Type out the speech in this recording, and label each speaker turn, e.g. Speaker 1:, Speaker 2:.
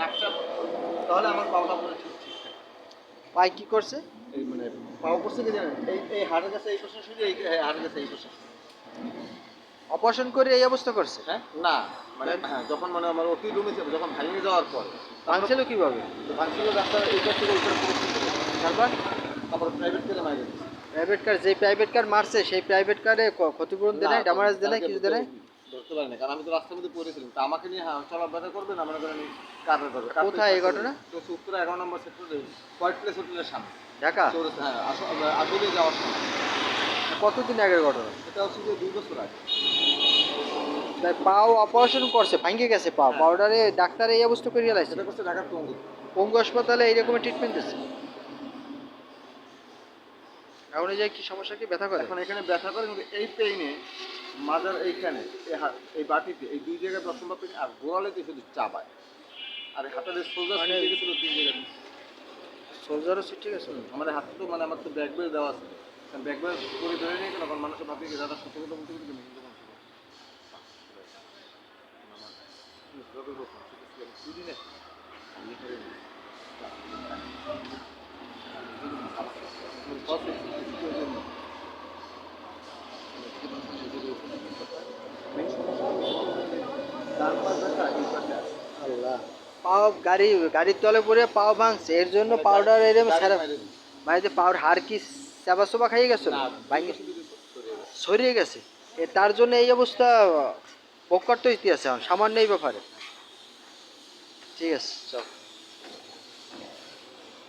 Speaker 1: Doctor তাহলে আমার পাওটা পরে ঠিক
Speaker 2: কি করছে?
Speaker 1: এই মানে পাও করছে কি জানেন? এই এই হাড়ের কাছে এই শুধু এই হাড়ের কাছে এই
Speaker 2: অপারেশন করে এই অবস্থা করছে?
Speaker 1: হ্যাঁ? না মানে হ্যাঁ যখন মানে আমার ওটি রুমে যখন ভাঙিয়ে যাওয়ার পর।
Speaker 2: ভাঙছিল কীভাবে?
Speaker 1: ভাঙছিল ডাক্তার এই পাশ থেকে।
Speaker 2: তারপর?
Speaker 1: তারপর প্রাইভেট করে।
Speaker 2: প্রাইভেট কার যে প্রাইভেট কার মারছে সেই প্রাইভেট কারে ক্ষতিপূরণ দেয় ড্যামারেজ দেয় কিছু দেয়
Speaker 1: ধরতে পারি না কারণ আমি তো রাস্তার মধ্যে পড়েছিলাম। তা আমাকে নিয়ে হ্যাঁ চলাফেরা করবে না মনে করেন কারের ধরবে
Speaker 2: কোথায় এই ঘটনা?
Speaker 1: তো উত্তর এগারো নম্বর সেক্টরে হোয়াইট প্লেস হোটেলের সামনে।
Speaker 2: ঢাকা?
Speaker 1: হ্যাঁ আস- আগুনে যাওয়ার সময়।
Speaker 2: কতদিন আগের ঘটনা?
Speaker 1: এটা হচ্ছে যে দুই বছর আগে।
Speaker 2: তাই পাও অপারেশন করছে ভাঙ্গে গেছে পা
Speaker 1: হ্যাঁ।
Speaker 2: পাউডারে ডাক্তার এই অবস্থা করে লাইছে
Speaker 1: সেটা করছে ঢাকার টঙ্গি
Speaker 2: পঙ্গু হাসপাতালে এইরকমের ট্রিটমেন্ট দিচ্ছে? এখন এই যে কি সমস্যা কি ব্যথা করে?
Speaker 1: এখন এখানে ব্যথা করে কিন্তু এই পেইনে মাজার এইখানে এই হাত- এই বাটিতে এই দুই জায়গায় দশম বা পেইন আর গোড়ালেতে শুধু চাবায় আর এই হাতের সোজা
Speaker 2: মানে-
Speaker 1: মানে গেছিল তিন জায়গায়।
Speaker 2: সোজারও সোলজারও ঠিক আছে
Speaker 1: আমাদের হাতে তো মানে আমার তো ব্যাগ বেল দেওয়া আছে। ব্যাগ বেল করে ধরে নিয়ে গেল কারণ মানুষের ভাবি দাদা সত্য কথা বলতে কিন্তু সেটা দুদিনে ইয়ে করে নিই। ডান পাশ ব্যথা, এই পাশে আছে।
Speaker 2: আল্লাহ। পাও গাড়ি গাড়ির তলে পড়ে পাও ভাঙছে। এর জন্য পাউডার এরম সারা
Speaker 1: দিই।
Speaker 2: বাড়িতে পাউডার হাড় কি চাবা চোবা খাইয়ে গেছে?
Speaker 1: সরিয়ে
Speaker 2: ভাঙে
Speaker 1: গেছে।
Speaker 2: এ তার জন্য এই অবস্থা ভোগ তো হইতে আছে এখন সামান্য এই ব্যাপারে। ঠিক আছে।
Speaker 1: চল।